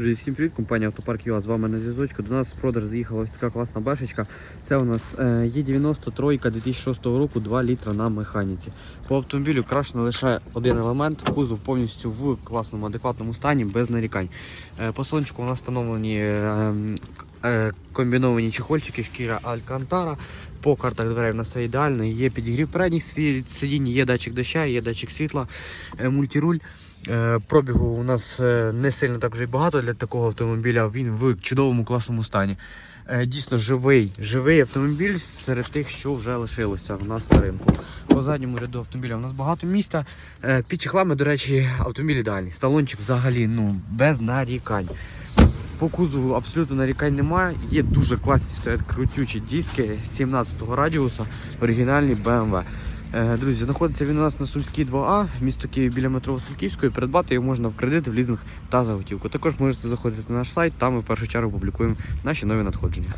Друзі, всім привіт, компанія Автопарк ЮА з вами на зв'язочку. До нас в продаж заїхала ось така класна бешечка. Це у нас е, Є93 2006 року, 2 літра на механіці. По автомобілю крашено лише один елемент, кузов повністю в класному, адекватному стані, без нарікань. Е, По салончику у нас встановлені е, комбіновані чехольчики, шкіра Алькантара. По картах дверей у нас все ідеально. Є підігрів передніх сидінь, є датчик доща, є датчик світла, е, мультируль. Е, Пробігу у нас е, не сильно так вже й багато для такого автомобіля. Він в чудовому класному стані. Е, Дійсно живий, живий автомобіль серед тих, що вже лишилося в нас на ринку. По задньому ряду автомобіля у нас багато місця. Е, Під чехлами, до речі, автомобіль ідеальний. Сталончик взагалі ну, без нарікань. По кузову абсолютно нарікань немає. Є дуже класні стоять крутючі диски 17-го радіуса, оригінальні BMW. Е, Друзі, знаходиться він у нас на Сумській 2А, місто Київ біля метро Васильківської. Придбати його можна в кредит, в лізинг та за готівку. Також можете заходити на наш сайт, там ми в першу чергу публікуємо наші нові надходження.